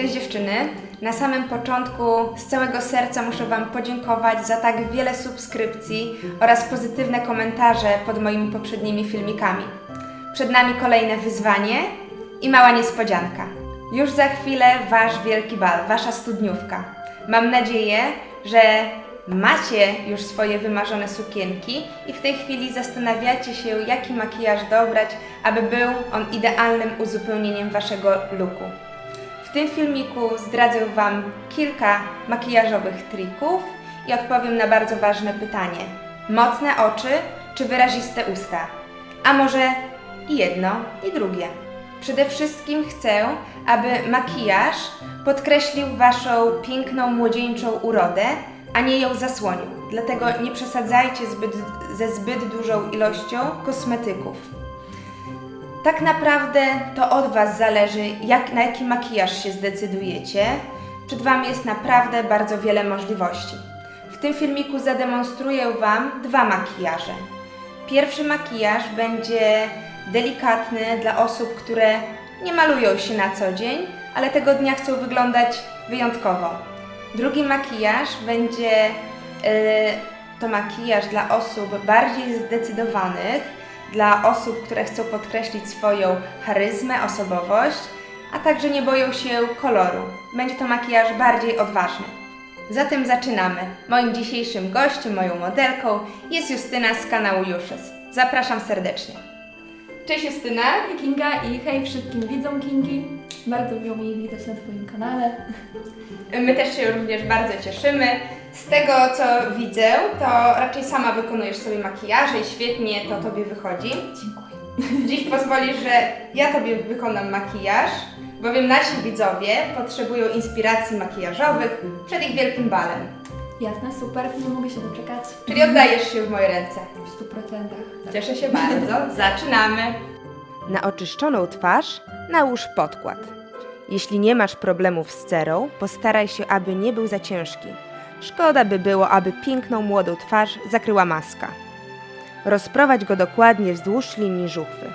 Cześć dziewczyny. Na samym początku z całego serca muszę Wam podziękować za tak wiele subskrypcji oraz pozytywne komentarze pod moimi poprzednimi filmikami. Przed nami kolejne wyzwanie i mała niespodzianka. Już za chwilę Wasz wielki bal, Wasza studniówka. Mam nadzieję, że macie już swoje wymarzone sukienki i w tej chwili zastanawiacie się, jaki makijaż dobrać, aby był on idealnym uzupełnieniem Waszego looku. W tym filmiku zdradzę Wam kilka makijażowych trików i odpowiem na bardzo ważne pytanie. Mocne oczy czy wyraziste usta? A może i jedno i drugie? Przede wszystkim chcę, aby makijaż podkreślił Waszą piękną młodzieńczą urodę, a nie ją zasłonił. Dlatego nie przesadzajcie zbyt, ze zbyt dużą ilością kosmetyków. Tak naprawdę to od Was zależy, jak, na jaki makijaż się zdecydujecie. Przed Wami jest naprawdę bardzo wiele możliwości. W tym filmiku zademonstruję Wam dwa makijaże. Pierwszy makijaż będzie delikatny dla osób, które nie malują się na co dzień, ale tego dnia chcą wyglądać wyjątkowo. Drugi makijaż będzie yy, to makijaż dla osób bardziej zdecydowanych, dla osób, które chcą podkreślić swoją charyzmę, osobowość, a także nie boją się koloru. Będzie to makijaż bardziej odważny. Zatem zaczynamy. Moim dzisiejszym gościem, moją modelką jest Justyna z kanału Juszys. Zapraszam serdecznie. Cześć Justyna. Hej Kinga i hej wszystkim widzom Kingi. Bardzo miło mi widać na Twoim kanale. My też się również bardzo cieszymy. Z tego co widzę, to raczej sama wykonujesz sobie makijaże i świetnie to Tobie wychodzi. Dziękuję. Dziś pozwolisz, że ja Tobie wykonam makijaż, bowiem nasi widzowie potrzebują inspiracji makijażowych przed ich wielkim balem. Jasne, super, nie mogę się doczekać. Czyli oddajesz się w moje ręce. W stu procentach. Cieszę się bardzo. Zaczynamy. Na oczyszczoną twarz nałóż podkład. Jeśli nie masz problemów z cerą, postaraj się, aby nie był za ciężki. Szkoda by było, aby piękną młodą twarz zakryła maska. Rozprowadź go dokładnie wzdłuż linii żuchwy.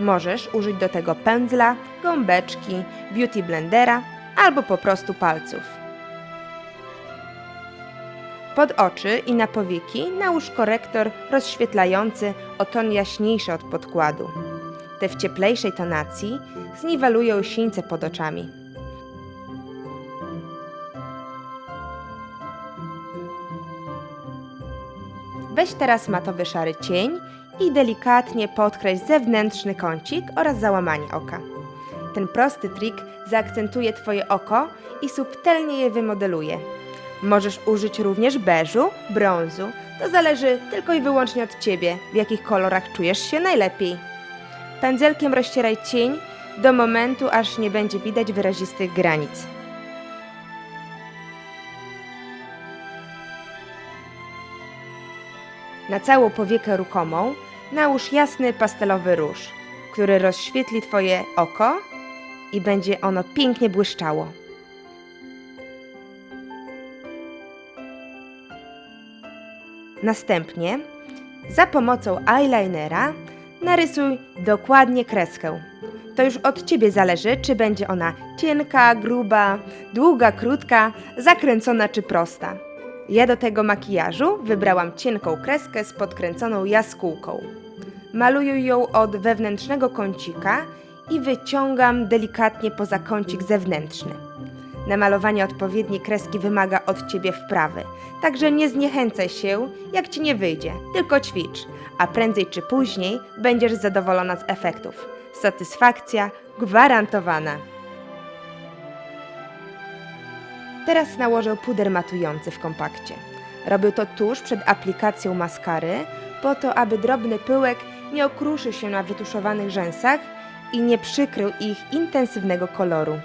Możesz użyć do tego pędzla, gąbeczki, beauty blendera albo po prostu palców. Pod oczy i na powieki nałóż korektor rozświetlający o ton jaśniejszy od podkładu. Te w cieplejszej tonacji zniwelują sińce pod oczami. Weź teraz matowy szary cień i delikatnie podkreśl zewnętrzny kącik oraz załamanie oka. Ten prosty trik zaakcentuje Twoje oko i subtelnie je wymodeluje. Możesz użyć również beżu, brązu. To zależy tylko i wyłącznie od Ciebie, w jakich kolorach czujesz się najlepiej. Pędzelkiem rozcieraj cień do momentu, aż nie będzie widać wyrazistych granic. Na całą powiekę ruchomą nałóż jasny pastelowy róż, który rozświetli Twoje oko i będzie ono pięknie błyszczało. Następnie za pomocą eyelinera narysuj dokładnie kreskę. To już od Ciebie zależy, czy będzie ona cienka, gruba, długa, krótka, zakręcona czy prosta. Ja do tego makijażu wybrałam cienką kreskę z podkręconą jaskółką. Maluję ją od wewnętrznego kącika i wyciągam delikatnie poza kącik zewnętrzny. Namalowanie odpowiedniej kreski wymaga od Ciebie wprawy, także nie zniechęcaj się, jak Ci nie wyjdzie, tylko ćwicz, a prędzej czy później będziesz zadowolona z efektów. Satysfakcja gwarantowana. Teraz nałożę puder matujący w kompakcie. Robię to tuż przed aplikacją maskary, po to, aby drobny pyłek nie okruszył się na wytuszowanych rzęsach i nie przykrył ich intensywnego koloru.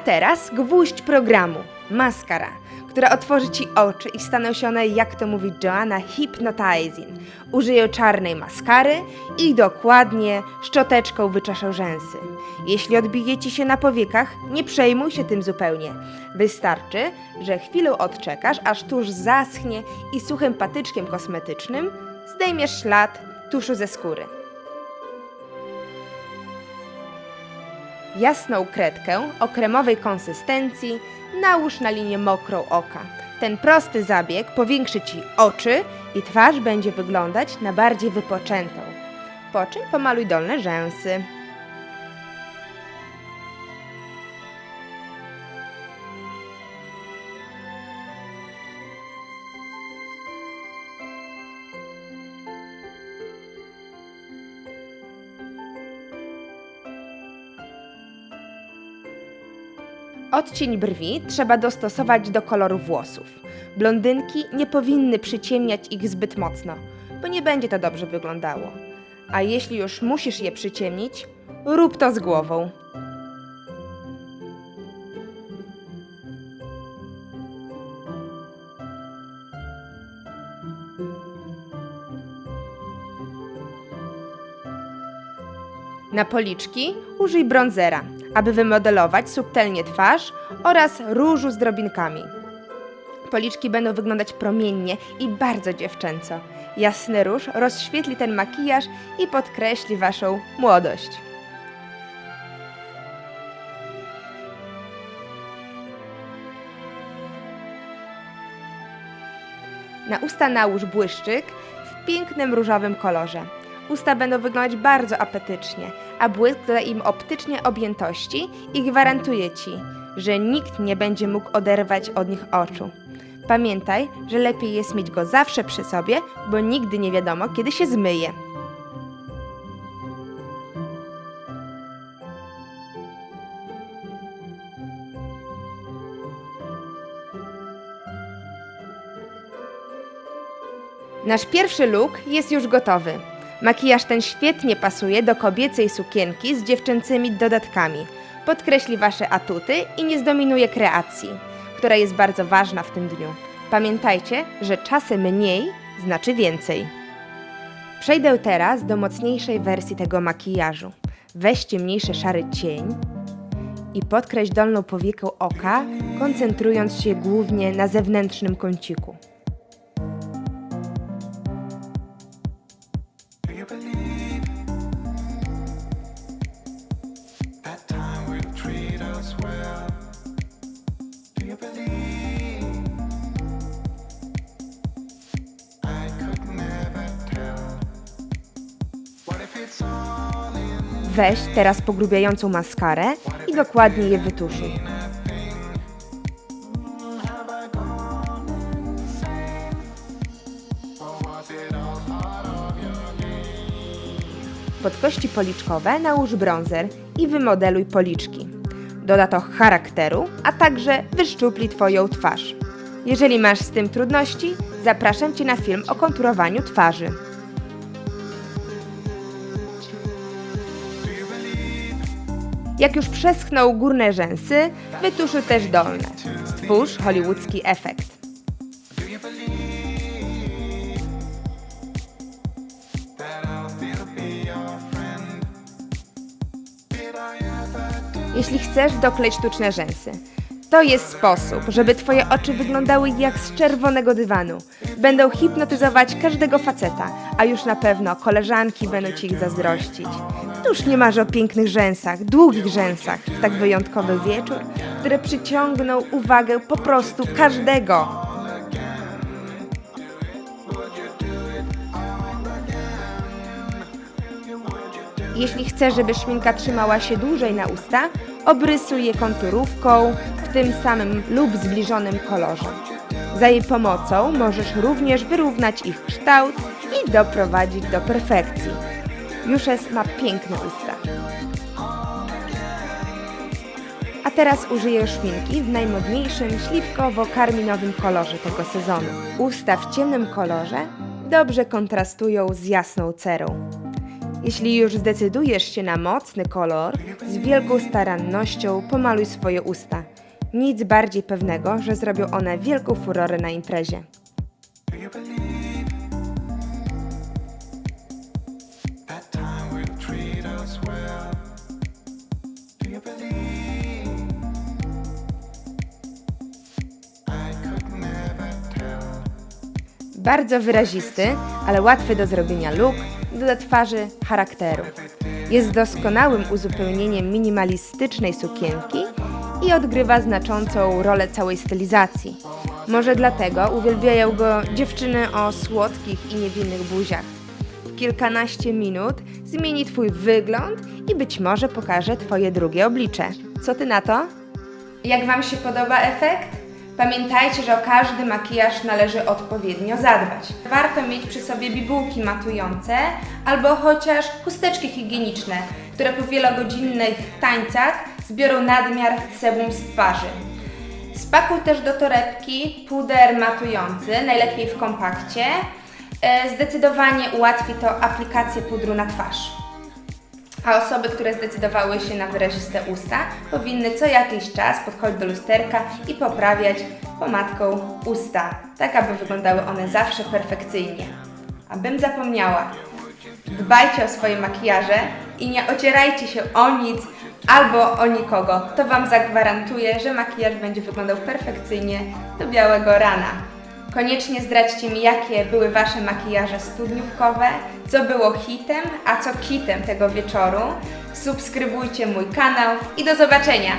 A teraz gwóźdź programu maskara, która otworzy Ci oczy i staną się one, jak to mówi Joanna, hypnotizing. Użyję czarnej maskary i dokładnie szczoteczką wyczeszę rzęsy. Jeśli odbije Ci się na powiekach, nie przejmuj się tym zupełnie. Wystarczy, że chwilę odczekasz, aż tusz zaschnie i suchym patyczkiem kosmetycznym zdejmiesz ślad tuszu ze skóry. Jasną kredkę o kremowej konsystencji nałóż na linię mokrą oka. Ten prosty zabieg powiększy Ci oczy i twarz będzie wyglądać na bardziej wypoczętą. Po czym pomaluj dolne rzęsy. Odcień brwi trzeba dostosować do koloru włosów. Blondynki nie powinny przyciemniać ich zbyt mocno, bo nie będzie to dobrze wyglądało. A jeśli już musisz je przyciemnić, rób to z głową. Na policzki użyj bronzera, aby wymodelować subtelnie twarz oraz różu z drobinkami. Policzki będą wyglądać promiennie i bardzo dziewczęco. Jasny róż rozświetli ten makijaż i podkreśli Waszą młodość. Na usta nałóż błyszczyk w pięknym różowym kolorze. Usta będą wyglądać bardzo apetycznie, a błysk doda im optycznie objętości i gwarantuje Ci, że nikt nie będzie mógł oderwać od nich oczu. Pamiętaj, że lepiej jest mieć go zawsze przy sobie, bo nigdy nie wiadomo, kiedy się zmyje. Nasz pierwszy look jest już gotowy. Makijaż ten świetnie pasuje do kobiecej sukienki z dziewczęcymi dodatkami. Podkreśli Wasze atuty i nie zdominuje kreacji, która jest bardzo ważna w tym dniu. Pamiętajcie, że czasem mniej znaczy więcej. Przejdę teraz do mocniejszej wersji tego makijażu. Weźcie mniejszy szary cień i podkreśl dolną powiekę oka, koncentrując się głównie na zewnętrznym kąciku. Weź teraz pogrubiającą maskarę i dokładnie je wytuszuj. Pod kości policzkowe nałóż bronzer i wymodeluj policzki. Doda to charakteru, a także wyszczupli Twoją twarz. Jeżeli masz z tym trudności, zapraszam Cię na film o konturowaniu twarzy. Jak już przeschną górne rzęsy, wytuszuj też dolne. Stwórz hollywoodzki efekt. Jeśli chcesz, doklej sztuczne rzęsy. To jest sposób, żeby Twoje oczy wyglądały jak z czerwonego dywanu. Będą hipnotyzować każdego faceta, a już na pewno koleżanki będą Ci ich zazdrościć. Któż nie marzy o pięknych rzęsach, długich rzęsach w tak wyjątkowy wieczór, które przyciągną uwagę po prostu każdego. Jeśli chcesz, żeby szminka trzymała się dłużej na usta, obrysuj je konturówką w tym samym lub zbliżonym kolorze. Za jej pomocą możesz również wyrównać ich kształt i doprowadzić do perfekcji. Juszes ma piękne usta. A teraz użyję szminki w najmodniejszym śliwkowo-karminowym kolorze tego sezonu. Usta w ciemnym kolorze dobrze kontrastują z jasną cerą. Jeśli już zdecydujesz się na mocny kolor, z wielką starannością pomaluj swoje usta. Nic bardziej pewnego, że zrobią one wielką furorę na imprezie. Bardzo wyrazisty, ale łatwy do zrobienia look doda twarzy charakteru. Jest doskonałym uzupełnieniem minimalistycznej sukienki i odgrywa znaczącą rolę całej stylizacji. Może dlatego uwielbiają go dziewczyny o słodkich i niewinnych buziach. W kilkanaście minut zmieni Twój wygląd i być może pokaże Twoje drugie oblicze. Co Ty na to? Jak Wam się podoba efekt? Pamiętajcie, że o każdy makijaż należy odpowiednio zadbać. Warto mieć przy sobie bibułki matujące albo chociaż chusteczki higieniczne, które po wielogodzinnych tańcach zbiorą nadmiar sebum z twarzy. Spakuj też do torebki puder matujący, najlepiej w kompakcie. E, Zdecydowanie ułatwi to aplikację pudru na twarz. A osoby, które zdecydowały się na wyraziste usta, powinny co jakiś czas podchodzić do lusterka i poprawiać pomadką usta, tak aby wyglądały one zawsze perfekcyjnie. Abym zapomniała, dbajcie o swoje makijaże i nie ocierajcie się o nic albo o nikogo. To Wam zagwarantuję, że makijaż będzie wyglądał perfekcyjnie do białego rana. Koniecznie zdradźcie mi, jakie były Wasze makijaże studniówkowe, co było hitem, a co kitem tego wieczoru. Subskrybujcie mój kanał i do zobaczenia!